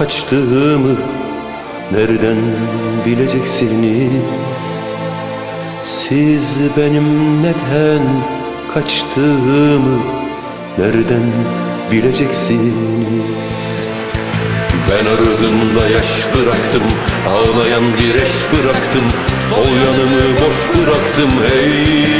kaçtığımı Nereden bileceksiniz Siz benim neden kaçtığımı Nereden bileceksiniz ben ardımda yaş bıraktım Ağlayan bir eş bıraktım Sol yanımı boş bıraktım hey